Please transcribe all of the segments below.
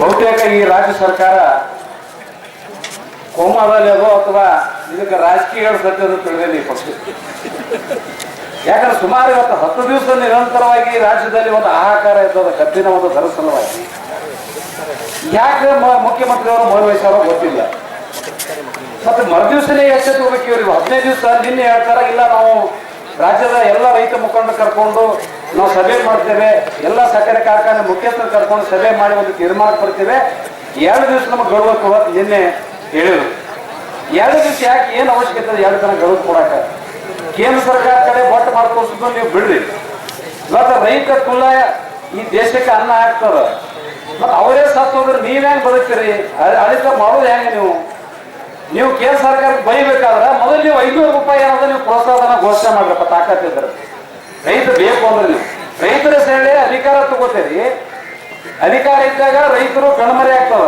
ಬಹುತೇಕ ಈ ರಾಜ್ಯ ಸರ್ಕಾರ ಕೋಮಾದಲ್ಲಿ ಅದೋ ಅಥವಾ ಇದಕ್ಕೆ ರಾಜಕೀಯಗಳು ಸತ್ಯದ ತಿಳಿದೇನೆ ಈ ಪಕ್ಷ ಯಾಕಂದ್ರೆ ಸುಮಾರು ಇವತ್ತು ಹತ್ತು ದಿವಸ ನಿರಂತರವಾಗಿ ರಾಜ್ಯದಲ್ಲಿ ಒಂದು ಆಹಾಕಾರ ಇದ್ದದ, ಕಬ್ಬಿನ ಒಂದು ದರ ಸಲುವಾಗಿ ಯಾಕೆ ಮುಖ್ಯಮಂತ್ರಿಯವರು ಮರು ವಹಿಸಾರೋ ಗೊತ್ತಿಲ್ಲ. ಮತ್ತೆ ಮರುದಿವಸನೇ ಎಚ್ಚೆತ್ತುಕೋಬೇಕು ಇವ್ರಿಗೆ ಹದಿನೈದು ದಿವಸ ನಿನ್ನೆ ಹೇಳ್ತಾರ, ಇಲ್ಲ ನಾವು ರಾಜ್ಯದ ಎಲ್ಲ ರೈತ ಮುಖಂಡ ಕರ್ಕೊಂಡು ನಾವು ಸಭೆ ಮಾಡ್ತೇವೆ. ಎಲ್ಲ ಸಕ್ಕರೆ ಕಾರ್ಖಾನೆ ಮುಖ್ಯಸ್ಥರು ಕರ್ಕೊಂಡು ಸಭೆ ಮಾಡಿ ಒಂದು ತೀರ್ಮಾನ ಕೊಡ್ತೇವೆ. ಎರಡು ದಿವಸ ನಮಗೆ ಗೌರವ ಕೊಡೋದು ನಿನ್ನೆ ಹೇಳಿದ್ರು. ಎರಡು ದಿವಸ ಯಾಕೆ ಏನು ಅವಶ್ಯಕತೆ ಎರಡು ದಿನ ಗೌರವ ಕೊಡಾಕ ಕೇಂದ್ರ ಸರ್ಕಾರ ಕಡೆ ಬಟ್ ಮಾಡ್ಕೋಸ್ಕೊಂಡು ನೀವು ಬಿಡ್ರಿ. ಇವತ್ತು ರೈತ ಕುಲ ಈ ದೇಶಕ್ಕೆ ಅನ್ನ ಹಾಕ್ತಾರ ಮತ್ತೆ ಅವರೇ ಸತ್ತೋದ್ರೆ ನೀವ್ ಹೆಂಗ್ ಬದುಕ್ತೀರಿ? ಅಳಿತ ಮಾಡೋದು ಹೆಂಗೆ ನೀವು? ನೀವು ಕೇಂದ್ರ ಸರ್ಕಾರಕ್ಕೆ ಬೈಬೇಕಾದ್ರೆ ಮೊದಲು ನೀವು ಐನೂರು ರೂಪಾಯಿ ಏನಾದ್ರೆ ನೀವು ಪ್ರೋತ್ಸಾಹನ ಘೋಷಣೆ ಮಾಡ್ರಪ್ಪ ತಾಕತ್ತಿದ್ರೆ. ರೈತ ಬೇಕು ಅಂದ್ರೆ ನೀವು. ರೈತರ ಸೇವೆ ಅಧಿಕಾರ ತಗೋತೀರಿ. ಅಧಿಕಾರ ಇದ್ದಾಗ ರೈತರು ಕಣ್ಮರೆ ಆಗ್ತದ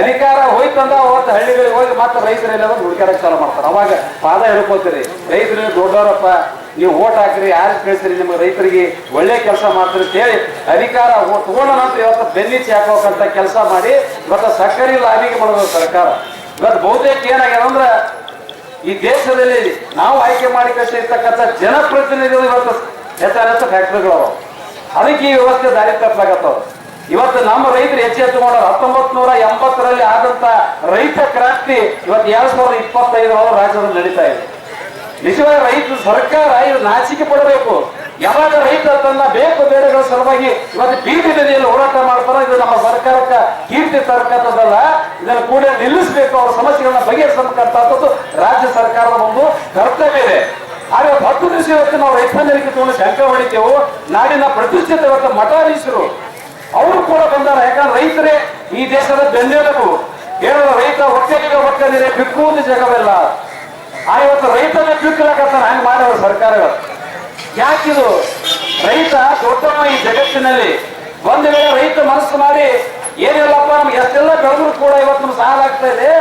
ಅಧಿಕಾರ ಹೋಯ್ತಂದ ಅವತ್ತು ಹಳ್ಳಿಗಳಿಗೆ ಹೋಗಿ ಮತ್ತೆ ರೈತರು ಎಲ್ಲ ಹುಡುಕಾಡಕ್ಕೆ ಚಾಲು ಮಾಡ್ತಾರೆ. ಅವಾಗ ಪಾದ ಹೇಳ್ಕೋತೀರಿ ರೈತರು ದೊಡ್ಡವರಪ್ಪ, ನೀವು ಓಟ್ ಹಾಕ್ರಿ, ಯಾರು ಕೇಳ್ತೀರಿ ನಿಮ್ಗೆ ರೈತರಿಗೆ ಒಳ್ಳೆ ಕೆಲಸ ಮಾಡ್ತೀರಿ ಅಂತ ಹೇಳಿ ಅಧಿಕಾರ ತಗೊಂಡ ನಂತರ ಇವತ್ತು ಬೆನ್ನಿಚ್ಚಿ ಹಾಕೋಕಂತ ಕೆಲಸ ಮಾಡಿ ಇವತ್ತು ಸಕ್ಕರೆ ಲಾಭಿಗೆ ಮಾಡೋದು ಸರ್ಕಾರ. ಇವತ್ತು ಬಹುತೇಕ ಏನಾಗ್ಯದ ಅಂದ್ರ ಈ ದೇಶದಲ್ಲಿ ನಾವು ಆಯ್ಕೆ ಮಾಡಿ ಇರ್ತಕ್ಕಂಥ ಜನಪ್ರತಿನಿಧಿಗಳು ಇವತ್ತು ಹೆಚ್ಚಾನೆಚ್ಚ ಫ್ಯಾಕ್ಟ್ರಿಗಳು. ಅದಕ್ಕೆ ಈ ವ್ಯವಸ್ಥೆ ದಾರಿ ತಪ್ಪಾಗತ್ತವ ಇವತ್ತು ನಮ್ಮ ರೈತರು ಹೆಚ್ಚು ಹೆಚ್ಚು ಮಾಡೋರು ಹತ್ತೊಂಬತ್ ನೂರ ಎಂಬತ್ತರಲ್ಲಿ ಆದಂತ ರೈತ ಕ್ರಾಂತಿ ಇವತ್ತು ಎರಡ್ ಸಾವಿರದ ಇಪ್ಪತ್ತೈದರೊಳಗೆ ರಾಜ್ಯದಲ್ಲಿ ನಡೀತಾ ಇದೆ. ನಿಜವಾದ ರೈತ ಸರ್ಕಾರ ಇದು ನಾಚಿಕೆ ಪಡಬೇಕು. ಯಾವಾಗ ರೈತ ತನ್ನ ಬೇಕು ಬೇಡಗಳ ಸಲುವಾಗಿ ಇವತ್ತು ಬೀದಿ ಬದಿಯಲ್ಲಿ ಹೋರಾಟ ಮಾಡ್ತಾರ, ಇದು ನಮ್ಮ ಸರ್ಕಾರಕ್ಕೆ ಕೀರ್ತಿ ತರಕಂಥದ್ದಲ್ಲ ಇದನ್ನು ಕೂಡ ನಿಲ್ಲಿಸಬೇಕು. ಅವರ ಸಮಸ್ಯೆಗಳನ್ನ ಬಗೆಹರಿಸಬೇಕಂತದ್ದು ರಾಜ್ಯ ಸರ್ಕಾರದ ಒಂದು ಕರ್ತವ್ಯ ಇದೆ. ಆದ್ರೆ ಹತ್ತು ದಿವಸ ಇವತ್ತು ನಾವು ರೈತನಿಗೆ ತಗೊಂಡು ಶಂಕ ಹೊಡಿತೇವೆ, ನಾಡಿನ ಪ್ರತಿಷ್ಠಿತ ಇವತ್ತು ಮಠಾಧೀಶರು. ಅವರು ಕೂಡ ಬಂದಾರ, ಯಾಕಂದ್ರೆ ರೈತರೇ ಈ ದೇಶದ ಬೆನ್ನೆಲುಬು. ಹೇಳುವ ರೈತ ಒಕ್ಕಲಿಗ ಒಕ್ಕಲಿರೆ ಬಿಕ್ಕುವುದು ಜಗವೆಲ್ಲ. ಆ ಇವತ್ತು ರೈತನೇ ಬಿಕ್ಕಲಾಕತ್ತಾನ ಹಂಗೆ ಮಾಡ್ಯಾವ ಸರ್ಕಾರ ಯಾಕಿದು? ರೈತ ದೊಡ್ಡಮ್ಮ ಈ ಜಗತ್ತಿನಲ್ಲಿ ಒಂದು ವೇಳೆ ರೈತ ಮನಸ್ಸು ಮಾಡಿ, ಏನಿಲ್ಲಪ್ಪ, ನಮ್ಗೆ ಎಷ್ಟೆಲ್ಲ ಬೆಳೆದ್ರು ಕೂಡ ಇವತ್ತು ನಮ್ಗೆ ಸಾಲ ಆಗ್ತಾ ಇದೆ.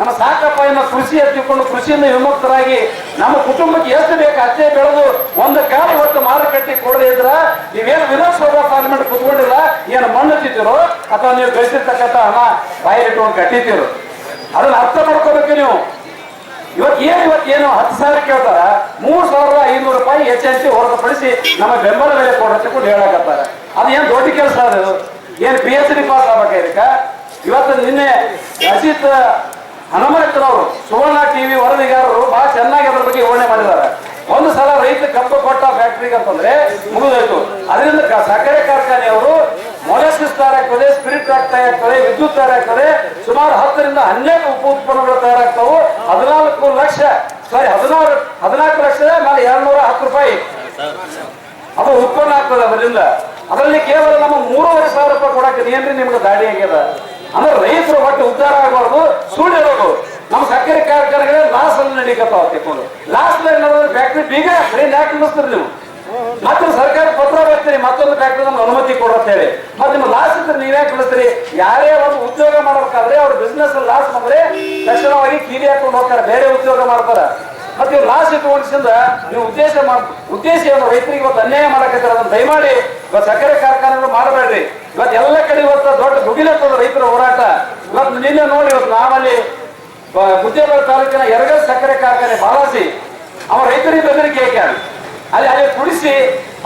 ನಮ್ಮ ಸಾಕಪ್ಪ ಎನ್ನ ಕೃಷಿ ಎತ್ತಿಕೊಂಡು ಕೃಷಿಯಿಂದ ವಿಮುಕ್ತರಾಗಿ ನಮ್ಮ ಕುಟುಂಬಕ್ಕೆ ಎಷ್ಟು ಬೇಕು ಅಷ್ಟೇ ಬೆಳೆದು ಒಂದು ಕಾಲ ಹೊತ್ತು ಮಾರುಕಟ್ಟೆ ಕೊಡದೇ ಇದ್ರ ನೀವೇನು ವಿಧಾನಸಭಾ ಪಾರ್ಲಿಮೆಂಟ್ ಕುತ್ಕೊಂಡಿಲ್ಲ, ಏನು ಮಣ್ಣು ತಿಂತಿರೋ ಅಥವಾ ನೀವು ಗಳಿಸಿರ್ತಕ್ಕಂಥ ಹಣ ಬಾಯಿಟ್ಕೊಂಡು ಕಟ್ಟಿದ್ದೀರೋ? ಅದನ್ನ ಅರ್ಥ ಮಾಡ್ಕೋಬೇಕು ನೀವು. ಇವತ್ತು ಏನು ಹತ್ತು ಸಾವಿರ ಕೇಳ್ತಾರ, ಮೂರ್ ಸಾವಿರದ ಐನೂರು ರೂಪಾಯಿ ಹೆಚ್ಚೆಚ್ಚಿ ಹೊರತುಪಡಿಸಿ ನಮ್ಮ ಬೆಂಬಲ ಬೆಲೆ ಕೂಡ ಹೇಳಕತ್ತಾರ ಅದು ಏನ್ ದೊಡ್ಡ ಕೆಲಸ ಅದು? ಏನ್ ಪಿ ಎಚ್ ಡಿ ಪಾಸ್ ಆಗ್ಬೇಕಾ ಇವತ್ತು ನಿನ್ನೆ ಅಜಿತ್ ಹನುಮಂತನವರು ಸುವರ್ಣ ಟಿವಿ ವರದಿಗಾರರು ಬಹಳ ಚೆನ್ನಾಗಿ ಅದ್ರ ಬಗ್ಗೆ ವಿವರಣೆ ಮಾಡಿದ್ದಾರೆ. ಒಂದು ಸಲ ರೈತ ಕಬ್ಬು ಕೊಟ್ಟ ಫ್ಯಾಕ್ಟ್ರಿಗೆ ಅಂತಂದ್ರೆ ಮುಗಿದೋಯ್ತು. ಅದರಿಂದ ಸಕ್ಕರೆ ಕಾರ್ಖಾನೆಯವರು ಮೊಲೆಸಿಸ್ ತಯಾರಾಗ್ತದೆ ಸ್ಪಿರಿಟ್ ತಯಾರಾಗ್ತದೆ ವಿದ್ಯುತ್ ತಯಾರಾಗ್ತದೆ. ಸುಮಾರು ಹತ್ತರಿಂದ ಹನ್ನೆರಡು ಉಪ ಉತ್ಪನ್ನಗಳು ತಯಾರಾಗ್ತವೆ. ಹದಿನಾಲ್ಕು ಲಕ್ಷ ಸಾರಿ ಹದಿನಾರು, ಹದಿನಾಲ್ಕು ಲಕ್ಷದ ಮೇಲೆ ಎರಡ್ನೂರ ಹತ್ತು ರೂಪಾಯಿ ಅದು ಉತ್ಪನ್ನ ಆಗ್ತದೆ ಅದರಿಂದ. ಅದರಲ್ಲಿ ಕೇವಲ ನಮ್ಮ ಮೂರುವರೆ ಸಾವಿರ ರೂಪಾಯಿ ಕೊಡಕ್ಕೆ ಏನ್ರಿ ನಿಮ್ಗೆ ದಾಡಿ ಆಗ್ಯದ? ಅಂದ್ರೆ ರೈತರು ಒಟ್ಟು ಉದ್ಧಾರ ಆಗಬಾರ್ದು ಸುಳ್ಳು ಹೇಳೋದು. ನಮ್ಮ ಸಕ್ಕರೆ ಕಾರ್ಖಾನೆಗಳೇ ಲಾಸ್ ಅಲ್ಲಿ ನಡೀಕತ್ತಾವ ತಿಕ್ಕೊಂಡು. ಲಾಸ್ ಫ್ಯಾಕ್ಟ್ರಿ ಬೀಗ ಟ್ರೈನ್ ಯಾಕೆ ನಿಲ್ಲಿಸ್ತೀರಿ ನೀವು. ಮತ್ತೆ ಸರ್ಕಾರ ಪತ್ರ ಬರ್ತೀರಿ, ಮತ್ತೊಂದು ಫ್ಯಾಕ್ಟ್ರಿ ನಮ್ಗೆ ಅನುಮತಿ ಅಂತ ಹೇಳಿ ಮತ್ತೆ ನಿಮ್ಮ ಲಾಸ್ ಇದ್ರೆ ನೀವ್ ಯಾಕೆ ಬಿಡಿಸ್ತೀರಿ ಯಾರೇ ಒಂದು ಉದ್ಯೋಗ ಮಾಡಬೇಕಾದ್ರೆ ಅವ್ರ ಬಿಸ್ನೆಸ್ ಲಾಸ್ ಬಂದ್ರೆ ತಕ್ಷಣವಾಗಿ ಕೀಲಿ ಹಾಕೊಂಡು ಹೋಗ್ತಾರೆ, ಬೇರೆ ಉದ್ಯೋಗ ಮಾಡ್ತಾರ. ಮತ್ತೆ ಇವ್ರು ಲಾಸ್ ಇಟ್ಕೊಂಡಿಸಿಂದ ನೀವು ಉದ್ದೇಶ ಉದ್ದೇಶ ಏನು? ರೈತರಿಗೆ ಇವತ್ತು ಅನ್ಯಾಯ ಮಾಡಕತ್ತಾರೆ ಅದನ್ನ ದಯಮಾಡಿ ಇವತ್ತು ಸಕ್ಕರೆ ಕಾರ್ಖಾನೆಗಳು ಮಾಡಬೇಡ್ರಿ. ಇವತ್ತು ಎಲ್ಲ ಕಡೆ ಇವತ್ತು ದೊಡ್ಡ ಮುಗಿಲತ್ತದ ರೈತರ ಹೋರಾಟ. ಇವತ್ತು ನಿನ್ನೆ ನೋಡಿ ಇವತ್ತು ನಾವಲ್ಲಿ ಮುದ್ದೇಬಾಳ ತಾಲೂಕಿನ ಎರಗಲ್ ಸಕ್ಕರೆ ಕಾರ್ಖಾನೆ ಬಾಲಾಸಿ ಅವ ರೈತರಿಗೆ ಬೆದರಿಕೆ ಹಾಕ್ಯಾರ ಅಲ್ಲಿ ಅಲ್ಲಿ ಕುಡಿಸಿ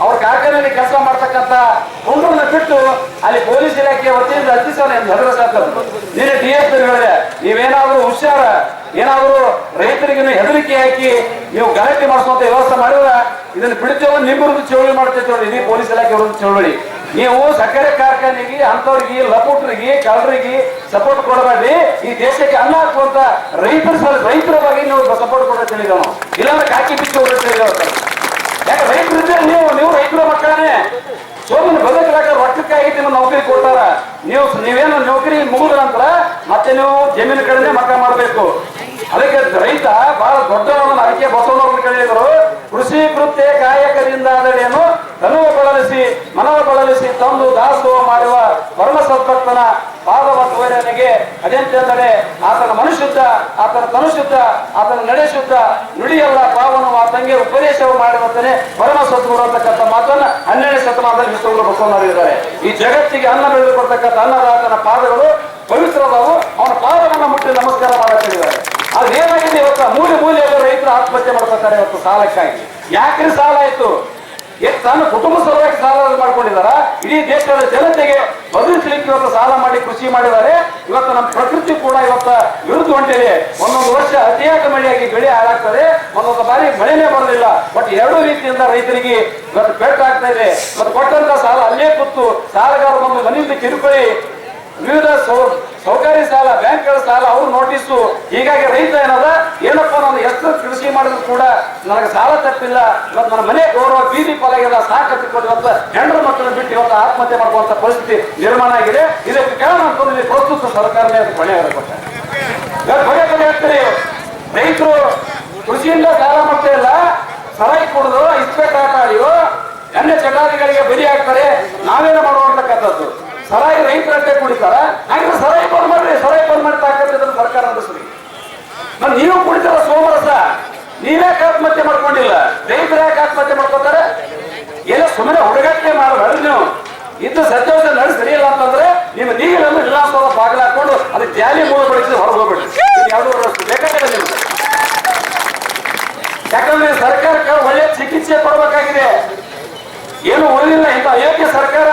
ಅವ್ರ ಕಾರ್ಖಾನೆಯಲ್ಲಿ ಕೆಲಸ ಮಾಡ್ತಕ್ಕಂತ ಹುಡುಗರನ್ನ ಬಿಟ್ಟು ಅಲ್ಲಿ ಪೊಲೀಸ್ ಇಲಾಖೆ ವತಿಯಿಂದ ಎಂದು ಹೆದರಿಸಾಕ್ತದ್ದು ನೀನು ಡಿ ಎಸ್ ಹೇಳಿದೆ ನೀವೇನಾದ್ರೂ ಹುಷಾರ, ಏನಾದ್ರೂ ರೈತರಿಗೆ ಹೆದರಿಕೆ ಹಾಕಿ ನೀವು ಗಲಾಟೆ ಮಾಡಿಸುವಂತ ವ್ಯವಸ್ಥೆ ಮಾಡಿದ್ರ ಇದನ್ನ ಬಿಡ್ತೇವೆ ನಿಮ್ಮ ವಿರುದ್ಧ ಚಳವಳಿ ಮಾಡ್ತೇವೆ ನೋಡಿ ಇಡೀ ಪೊಲೀಸ್ ಇಲಾಖೆ ಒಂದು ಚಳುವಳಿ. ನೀವು ಸಕ್ಕರೆ ಕಾರ್ಖಾನೆಗೆ ಅಂತವ್ರಿಗೆ ಲಪುಟ್ರಿಗೆ, ಕಳ್ಳರಿಗೆ ಸಪೋರ್ಟ್ ಕೊಡಬೇಡಿ. ಈ ದೇಶಕ್ಕೆ ಅನ್ನ ಹಾಕುವಂತ ರೈತರ ರೈತರ ಬಗ್ಗೆ ನೀವು ಸಪೋರ್ಟ್ ಕೊಡೋ ತಿಳಿದ ಇಲ್ಲಾಂದ್ರೆ ಕಾಕಿ ಬಿಚ್ಚಿ ತಿಳಿದ ಯಾಕೆ ರೈತರು ಇದ್ರೆ ನೀವು ನೀವು ರೈತರ ಮಕ್ಕಳೇ. ಸೋಮನ ಬದುಕಲಾಕ ರೊಕ್ಕಕ್ಕಾಗಿ ನಿಮ್ಮ ನೌಕರಿ ಕೊಡ್ತಾರ. ನೀವು ನೀವೇನು ನೌಕರಿ ಮುಗಿದ ನಂತರ ಮತ್ತೆ ನೀವು ಜಮೀನು ಕಡೆನೆ ಮಕ್ಕ ಮಾಡಬೇಕು. ಅದಕ್ಕೆ ರೈತ ಬಹಳ ದೊಡ್ಡವರನ್ನು ಅದಕ್ಕೆ ಬಸವನವ್ರನ್ನ ಕಳೆದರು, ಕೃಷಿ ಕೃತ್ಯ ಕಾಯಕದಿಂದ ಆದರೇನು? ತನುವ ಬಳಲಿಸಿ, ಮನವ ಬಳಲಿಸಿ ತಂದು ದಾಸೋಹ ಮಾಡುವ ಪರಮ ಸದ್ಭಕ್ತನ ಪಾದವ ವೈರನಿಗೆ ಅದೆಂತೆಂದರೆ ಆತನ ಮನುಷ್ಯುದ್ಧ ಆತನ ತನುಶುದ್ಧ ಆತನ ನಡೆ ಶುದ್ಧ ನುಡಿಯಲ್ಲ ಪಾವನು ಆತಂಗೆ ಉಪದೇಶವು ಮಾಡಿರುತ್ತಾನೆ ಪರಮ ಸದ್ಗುರು ಅಂತಕ್ಕಂಥ ಮಾತನ್ನ ಹನ್ನೆರಡು ಶತಮಾನದಲ್ಲಿ ವಿಶ್ವಗುರು ಇದ್ದಾರೆ ಈ ಜಗತ್ತಿಗೆ ಅನ್ನ ಬೆಳೆದು ಕೊಡ್ತಕ್ಕಂಥ ಅನ್ನದಾತನ ಪಾದಗಳು ಪವಿತ್ರದವು ಅವನ ಪಾದವನ್ನು ಮುಟ್ಟಿ ನಮಸ್ಕಾರ ಮಾಡಿದ್ದಾರೆ ಅದು ಏನಾಗಿದೆ ಇವತ್ತು? ಮೂಲೆ ಮೂಲೆಯಲ್ಲೂ ರೈತರು ಆತ್ಮಹತ್ಯೆ ಮಾಡ್ತಾರೆ ಇವತ್ತು ಸಾಲಕ್ಕಾಗಿ. ಯಾಕ್ರಿ ಸಾಲ ಆಯ್ತು? ಏನ್ ತನ್ನ ಕುಟುಂಬ ಸಲುವಾಗಿ ಸಾಲ ಮಾಡ್ಕೊಂಡಿದಾರ? ಇಡೀ ದೇಶದ ಜನತೆಗೆ ಬದುಕಲಿಕ್ಕೆ ಇವತ್ತು ಸಾಲ ಮಾಡಿ ಕೃಷಿ ಮಾಡಿದ್ದಾರೆ. ಇವತ್ತು ನಮ್ಮ ಪ್ರಕೃತಿ ಕೂಡ ಇವತ್ತ ವಿರುದ್ಧ ಹೊಂಟಿದೆ. ಒಂದೊಂದು ವರ್ಷ ಅತಿಯಾದ ಮಳೆಯಾಗಿ ಬೆಳೆ ಹಾಳಾಗ್ತದೆ. ಒಂದೊಂದು ಬಾರಿ ಮಳೆನೇ ಬರಲಿಲ್ಲ. ಬಟ್ ಎರಡೂ ರೀತಿಯಿಂದ ರೈತರಿಗೆ ಇವತ್ತು ಪೆಟ್ಟಾಗ್ತಾ ಇದೆ. ಮತ್ತು ಕೊಟ್ಟಂತ ಸಾಲ ಅಲ್ಲೇ ಕೂತು ಸಾಲಗಾರ ಬಂದು ಮನೆಯಿಂದ ಕಿರುಕುಳಿ. ವಿವಿಧ ಸೌಕರ್ಯ ಸಾಲ, ಬ್ಯಾಂಕ್ಗಳ ಸಾಲ, ಅವ್ರು ನೋಟಿಸು. ಹೀಗಾಗಿ ರೈತ ಏನದ? ಏನಪ್ಪ ನಾನು ಎಷ್ಟು ಕೃಷಿ ಮಾಡಿದ್ರು ಕೂಡ ನನಗೆ ಸಾಲ ತಪ್ಪಿಲ್ಲ. ಇವತ್ತು ನನ್ನ ಮನೆ ಗೌರವ ಬೀದಿ ಪಾಲಾಗಿದೆ ಸಾಕು ಕೊಟ್ಟು ಇವತ್ತು ಹೆಣ್ಣು ಮಕ್ಕಳನ್ನು ಬಿಟ್ಟು ಇವತ್ತು ಆತ್ಮಹತ್ಯೆ ಮಾಡುವಂತ ಪರಿಸ್ಥಿತಿ ನಿರ್ಮಾಣ ಆಗಿದೆ. ಇದಕ್ಕೆ ಕಾರಣ ಅಂತಂದ್ರೆ ಪ್ರಸ್ತುತ ಸರ್ಕಾರನೇ ಅದು ಹೊಣೆ ಕೊಟ್ಟ ಪದೇ ಹೇಳ್ತೀರಿ ರೈತರು ಕೃಷಿಯಿಂದ ಸಾಲ ಮಾಡ್ತಾ ಇಲ್ಲ ಸರಾಯಿ ಕುಡಿದು, ಇಸ್ಪೇಟ್ ಆಟ ಆಡಿಯೋ, ಎಣ್ಣೆ ಚಟಾರಿಗಳಿಗೆ ಬಲಿ ಆಗ್ತಾರೆ ನಾವೇನು ಮಾಡುವಂತಕ್ಕಂಥದ್ದು? ಸರಾಯಿ ರೈತರ ಕುಡಿತಾರ. ಹಂಗ ಸರಾಯಿ ಬಂದ್ ಮಾಡ್ರಿ, ಸರಾಯಿ ಬಂದ್ ಮಾಡಿ ತಾಕತ್ತಿದ್ರೆ ಸರ್ಕಾರ ನಡೆಸ್ರಿ ನಾನು ನೀವು ಕುಡಿತಾರ ಸೋಮರಸ, ನೀವೇ ಆತ್ಮಹತ್ಯೆ ಮಾಡ್ಕೊಂಡಿಲ್ಲ. ರೈತರು ಯಾಕೆ ಆತ್ಮಹತ್ಯೆ ಮಾಡ್ಕೋತಾರೆ ಏನೋ ಸುಮ್ಮನೆ ಹುಡುಗಾಟನೆ ಮಾಡಬೇಡ್ರಿ ನೀವು. ಇದ್ದು ಸತ್ಯವಂತ ನಡೆ ಸರಿಯಿಲ್ಲ ಅಂತಂದ್ರೆ ನಿಮ್ಮ ನೀರನ್ನು ವಿಳಾಸದ ಬಾಗಿಲು ಹಾಕೊಂಡು ಅದಕ್ಕೆ ಜಾಲಿ ಮೂಲ ಬಳಸಿ ಹೊರಗೆ ಹೋಗ್ಬಿಡ್ರಿ. ಬೇಕಾಗಿಲ್ಲ ನಿಮ್ಗೆ. ಯಾಕಂದ್ರೆ ಸರ್ಕಾರಕ್ಕೆ ಒಳ್ಳೆ ಚಿಕಿತ್ಸೆ ಕೊಡಬೇಕಾಗಿದೆ ಏನು ಉಳಿದಿಲ್ಲ ಇಂಥ ಅಯೋಗ್ಯ ಸರ್ಕಾರ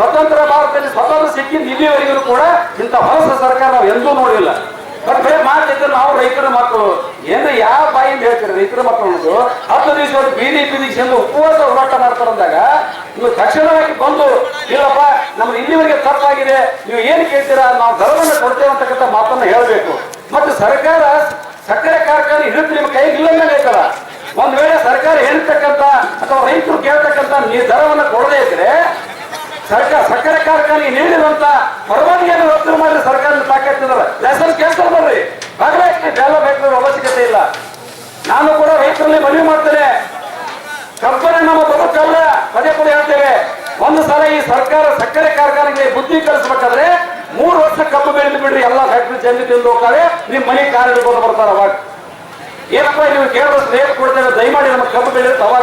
ಸ್ವತಂತ್ರ ಭಾರತದಲ್ಲಿ ಸ್ವತಂತ್ರ ಸಿಕ್ಕಿದ ಇಲ್ಲಿವರೆಗೂ ಕೂಡ ಇಂಥ ಹೊಸ ಸರ್ಕಾರ ನಾವು ಎಂದೂ ನೋಡಿಲ್ಲ. ಬಟ್ ಬರೀ ಮಾತಿದ್ರೆ ನಾವು ರೈತರ ಮಕ್ಕಳು. ಏನು ಯಾವ ಬಾಯಿಂದ ಹೇಳ್ತೀರಿ ರೈತರ ಮಕ್ಕಳು ಹತ್ತು ದಿವಸ ಬೀದಿ ಬೀದಿ ಎಂದು ಉಪವಾಸ ಹೋರಾಟ ಮಾಡ್ತಾರಂದಾಗ ನೀವು ತಕ್ಷಣವಾಗಿ ಬಂದು, ಇಲ್ಲಪ್ಪ, ನಮ್ಗೆ ಇಲ್ಲಿವರೆಗೆ ತಪ್ಪಾಗಿದೆ, ನೀವು ಏನು ಕೇಳ್ತೀರಾ? ನಾವು ದರವನ್ನು ಕೊಡ್ತೇವೆ ಅಂತಕ್ಕಂಥ ಮಾತನ್ನ ಹೇಳಬೇಕು. ಮತ್ತು ಸರ್ಕಾರ ಸಕ್ಕರೆ ಕಾರ್ಖಾನೆ ಹಿಡಿದು ನಿಮ್ಮ ಕೈಗೆ ಇಲ್ಲಂದ್ರೆ ಬೇಕಲ್ಲ? ಒಂದ್ ವೇಳೆ ಸರ್ಕಾರ ಹೇಳ್ತಕ್ಕಂಥ ಅಥವಾ ರೈತರು ಕೇಳ್ತಕ್ಕಂಥ ದರವನ್ನು ಕೊಡದೇ ಇದ್ರೆ ಸರ್ಕಾರ ಸಕ್ಕರೆ ಕಾರ್ಖಾನೆ ನೀಡಿದಂತ ಪರವಾನಗಿಯನ್ನು ರದ್ದು ಮಾಡಿ ಸರ್ಕಾರ ತಾಕೆತ್ತಿದ್ದಾರೆ ಲೈಸೆನ್ಸ್ ಕ್ಯಾನ್ಸಲ್ ಮಾಡ್ರಿ ಆಗಲೇ ಬೇಕು ಅವಶ್ಯಕತೆ ಇಲ್ಲ. ನಾನು ಕೂಡ ರೈತರಲ್ಲಿ ಮನವಿ ಮಾಡ್ತೇನೆ. ಕಂಪನಿ ನಮ್ಮ ಬದುಕಲ್ಲ ಪದೇ ಪದೇ ಹೇಳ್ತೇವೆ. ಒಂದು ಸಲ ಈ ಸರ್ಕಾರ ಸಕ್ಕರೆ ಕಾರ್ಖಾನೆಗೆ ಬುದ್ಧಿ ಕಲಿಸ್ಬೇಕಾದ್ರೆ ಮೂರು ವರ್ಷ ಕಬ್ಬು ಬೆಳೆದು ಬಿಡ್ರಿ. ಎಲ್ಲ ಫ್ಯಾಕ್ಟ್ರಿ ಜನ ತಿಂದು ಹೋಗ್ತಾರೆ. ನಿಮ್ಮ ಮನೆ ಕಾರ್ ಹಿಡ್ಕೊಂಡು ಬರ್ತಾರ ಅವಾಗ. ಏನಪ್ಪ, ನೀವು ಕೇಳಿದ್ರೆ ರೇಟ್ ಕೊಡ್ತೇವೆ. ದಯಮಾಡಿ ನಮ್ಮ ಕಬ್ಬು ಅವಾಗ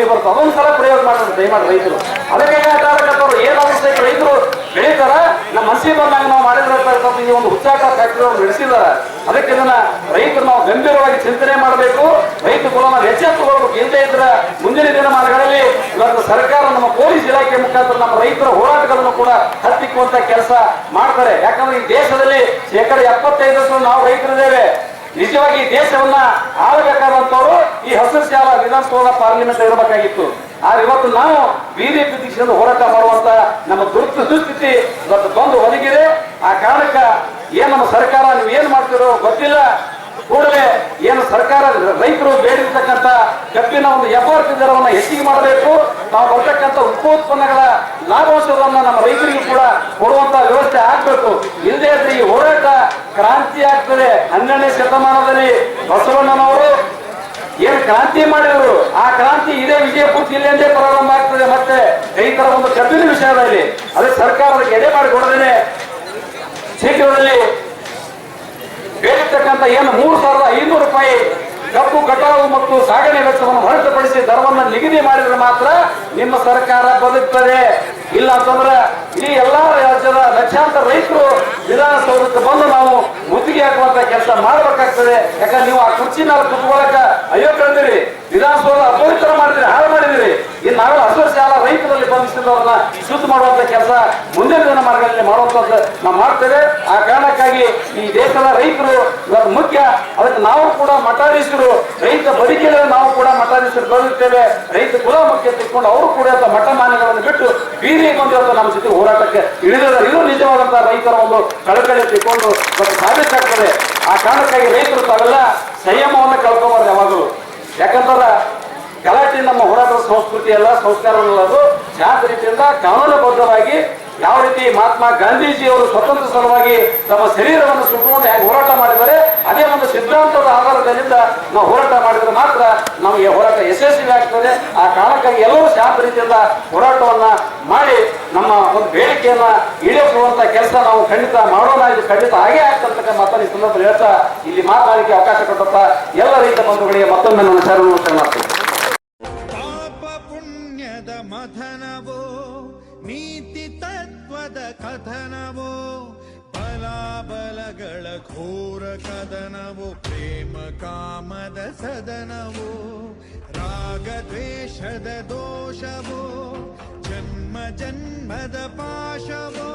ಬುದ್ಧಿ ಬರ್ತದೆ ಅದೊಂದು ಸಲ ಪ್ರಯೋಗ ಮಾಡ್ತಾರೆ ದಯಮಾಡಿ ರೈತರು. ಅದಕ್ಕೆ ಆಟಗಾರಕತ್ತವ್ರು ಏನ್ ಅವಸ್ಥೆ ರೈತರು ಬೆಳೀತಾರ, ನಮ್ಮ ಮನಸ್ಸಿಗೆ ಬಂದಾಗ ನಾವು ಮಾಡಿದ್ರೆ ಈ ಒಂದು ಉತ್ಸಾಹ ಫ್ಯಾಕ್ಟರಿ ಅವರು ನಡೆಸಿದಾರ ಅದಕ್ಕೆ ಇದನ್ನ ರೈತರು ನಾವು ಗಂಭೀರವಾಗಿ ಚಿಂತನೆ ಮಾಡಬೇಕು. ರೈತ ಕುಲ ನಾವು ಎಚ್ಚೆತ್ತುಕೊಳ್ಬೇಕು ಇಲ್ಲದೆ ಇದ್ರೆ ಮುಂದಿನ ದಿನಮಾನಗಳಲ್ಲಿ ಇವತ್ತು ಸರ್ಕಾರ ನಮ್ಮ ಪೊಲೀಸ್ ಇಲಾಖೆ ಮುಖಾಂತರ ನಮ್ಮ ರೈತರ ಹೋರಾಟಗಳನ್ನು ಕೂಡ ಹತ್ತಿಕ್ಕುವಂತ ಕೆಲಸ ಮಾಡ್ತಾರೆ. ಯಾಕಂದ್ರೆ ಈ ದೇಶದಲ್ಲಿ ಶೇಕಡ ಎಪ್ಪತ್ತೈದರಷ್ಟು ನಾವು ರೈತರಿದ್ದೇವೆ. ನಿಜವಾಗಿ ದೇಶವನ್ನ ಆಳಬೇಕಾದಂತವರು ಈ ಹಸಿರು ಶಾಲ ವಿಧಾನಸೌಧ ಪಾರ್ಲಿಮೆಂಟ್ ಇರಬೇಕಾಗಿತ್ತು. ಆದ್ರೆ ಇವತ್ತು ನಾವು ಬಿಜೆಪಿ ದಿಶೆಯಿಂದ ಹೋರಾಟ ಮಾಡುವಂತ ನಮ್ಮ ದುರ್ತ ದುಸ್ಥಿತಿ ಇವತ್ತು ಬಂದು ಒದಗಿದೆ ಆ ಕಾರಣಕ್ಕ ಏನ್ ನಮ್ಮ ಸರ್ಕಾರ, ನೀವು ಏನ್ ಮಾಡ್ತಿರೋ ಗೊತ್ತಿಲ್ಲ. ಕೂಡಲೇ ಏನು ಸರ್ಕಾರ ರೈತರು ಬೇಡಿರ್ತಕ್ಕಂಥ ಕಬ್ಬಿನ ಒಂದು ಎಫರ್ಟ್ ದರವನ್ನು ಹೆಚ್ಚಿಗೆ ಮಾಡಬೇಕು. ನಾವು ಬರ್ತಕ್ಕಂಥ ಉಪೋತ್ಪನ್ನಗಳ ಲಾಭಾಂಶವನ್ನು ನಮ್ಮ ರೈತರಿಗೂ ಕೂಡ ಕೊಡುವಂತ ವ್ಯವಸ್ಥೆ ಆಗ್ಬೇಕು. ಇಲ್ಲದೆ ಇದ್ರೆ ಈ ಹೋರಾಟ ಕ್ರಾಂತಿ ಆಗ್ತದೆ. ಹನ್ನೆರಡನೇ ಶತಮಾನದಲ್ಲಿ ಬಸವಣ್ಣನವರು ಏನು ಕ್ರಾಂತಿ ಮಾಡಿದ್ರು? ಆ ಕ್ರಾಂತಿ ಇದೇ ವಿಜಯಪುರ ಜಿಲ್ಲೆಯಲ್ಲೇ ಪ್ರಾರಂಭ ಆಗ್ತದೆ ಮತ್ತೆ ರೈತರ ಒಂದು ಕಬ್ಬಿನ ವಿಷಯದಲ್ಲಿ. ಅದೇ ಸರ್ಕಾರದ ಎಡೆ ಮಾಡಿಕೊಡದೇನೆ ಶೀಘ್ರದಲ್ಲಿ ಬೇಡಿರ್ತಕ್ಕಂಥ ಏನು ಮೂರು ಸಾವಿರದ ಐನೂರು ರೂಪಾಯಿ ಕಬ್ಬು ಕಟಾವು ಮತ್ತು ಸಾಗಣೆ ವೆಚ್ಚವನ್ನು ಹೊರತುಪಡಿಸಿ ದರವನ್ನು ನಿಗದಿ ಮಾಡಿದ್ರೆ ಮಾತ್ರ ನಿಮ್ಮ ಸರ್ಕಾರ ಬದುಕ್ತದೆ. ಇಲ್ಲ ಅಂತಂದ್ರೆ ಇಡೀ ಎಲ್ಲಾ ರಾಜ್ಯದ ಲಕ್ಷಾಂತರ ರೈತರು ವಿಧಾನಸೌಧಕ್ಕೆ ಬಂದು ನಾವು ಮುತ್ತಿಗೆ ಹಾಕುವಂತ ಕೆಲಸ ಮಾಡಬೇಕಾಗ್ತದೆ. ಯಾಕಂದ್ರೆ ನೀವು ಆ ಕುರ್ಚಿ ಮೇಲೆ ಕುತ್ಕೊಳ್ಳಕ ಕಂದಿರಿ ವಿಧಾನಸೌಧ ಅಪವಿತ್ರ ಮಾಡಿದ್ರಿ, ಹಾಳು ಮಾಡಿದಿರಿ. ಇನ್ನು ನಾವೆಲ್ಲ ಹಸಿರು ಶಾಲಾ ರೈತರಲ್ಲಿ ಬಂಧಿಸಿದವ್ರನ್ನ ಶುದ್ಧ ಮಾಡುವಂತ ಕೆಲಸ ಮಾರ್ಗದಲ್ಲಿ ಮಾಡುವಂಥದ್ದು ನಾವು ಮಾಡ್ತೇವೆ. ಆ ಕಾರಣಕ್ಕಾಗಿ ಈ ದೇಶದ ರೈತರು ಇವತ್ತು ಮುಖ್ಯ. ಅದಕ್ಕೆ ನಾವು ಕೂಡ ಮಠಾಧೀಶರು, ರೈತ ಬದುಕಿದ್ರೆ ನಾವು ಕೂಡ ಮಠಾಧೀಶರು ಬೆಳೆಯುತ್ತೇವೆ ರೈತ ಕುಲ ಮುಖ್ಯ ತಿಳ್ಕೊಂಡು ಅವರು ಕೂಡ ಮಠ ಮಾನ್ಯಗಳನ್ನು ಬಿಟ್ಟು ಬೀದಿ ಬಂದು ನಮ್ಮ ಜೊತೆ ಹೋರಾಟಕ್ಕೆ ಇಳಿದ್ರೆ ಇದು ನಿಜವಾದಂತಹ ರೈತರ ಒಂದು ಕಳಕಳಿ ತಿಳ್ಕೊಂಡು ಇವತ್ತು ಸಾಬೀತಾಗ್ತದೆ ಆ ಕಾರಣಕ್ಕಾಗಿ ರೈತರು ತಾವೆಲ್ಲ ಸಂಯಮವನ್ನು ಕಳ್ಕೊಬಾರ್ದು ಯಾವಾಗಲೂ. ಯಾಕಂದ್ರೆ ಗಲಾಟೆ ನಮ್ಮ ಹೋರಾಟದ ಸಂಸ್ಕೃತಿ ಎಲ್ಲ, ಸಂಸ್ಕಾರಗಳು ಅದು ರೀತಿಯಿಂದ ಕಾನೂನುಬದ್ಧವಾಗಿ ಯಾವ ರೀತಿ ಮಹಾತ್ಮ ಗಾಂಧೀಜಿಯವರು ಸ್ವತಂತ್ರ ಸಲುವಾಗಿ ತಮ್ಮ ಶರೀರವನ್ನು ಸುಟ್ಟುಕೊಂಡು ಹೇಗೆ ಹೋರಾಟ ಮಾಡಿದರೆ ಅದೇ ಒಂದು ಸಿದ್ಧಾಂತದ ಆಧಾರದಲ್ಲಿಂದ ನಾವು ಹೋರಾಟ ಮಾಡಿದ್ರೆ ಮಾತ್ರ ನಮಗೆ ಹೋರಾಟ ಯಶಸ್ವಿ ಆಗ್ತದೆ ಆ ಕಾರಣಕ್ಕಾಗಿ ಎಲ್ಲರೂ ಶಾಂತ ರೀತಿಯಿಂದ ಹೋರಾಟವನ್ನ ಮಾಡಿ ನಮ್ಮ ಒಂದು ಬೇಡಿಕೆಯನ್ನ ಈಡೇರಿಸುವಂತ ಕೆಲಸ ನಾವು ಖಂಡಿತ ಮಾಡೋಣ. ಇದು ಖಂಡಿತ ಹಾಗೆ ಆಗ್ತಕ್ಕಂಥ ಮಾತನ್ನು ಈ ಸಂದರ್ಭದಲ್ಲಿ ಹೇಳ್ತಾ ಇಲ್ಲಿ ಮಾತನಾಡಲಿಕ್ಕೆ ಅವಕಾಶ ಕೊಟ್ಟಂತ ಎಲ್ಲ ರೈತ ಬಂಧುಗಳಿಗೆ ಮತ್ತೊಮ್ಮೆ ನನ್ನ ಸರ್ ನಮಸ್ಕಾರ ಮಾಡ್ತೀನಿ. ಪಾಪ ಪುಣ್ಯದ ಮಥನವೋ ನೀತಿ ತತ್ವದ ಕಥನವೋ ಬಲಾಬಲಗಳ ಘೋರ ಕದನವೋ ಪ್ರೇಮ ಕಾಮದ ಸದನವೋ ರಾಗ ದ್ವೇಷದ ದೋಷವೋ ಜನ್ಮ ಜನ್ಮದ ಪಾಶವೋ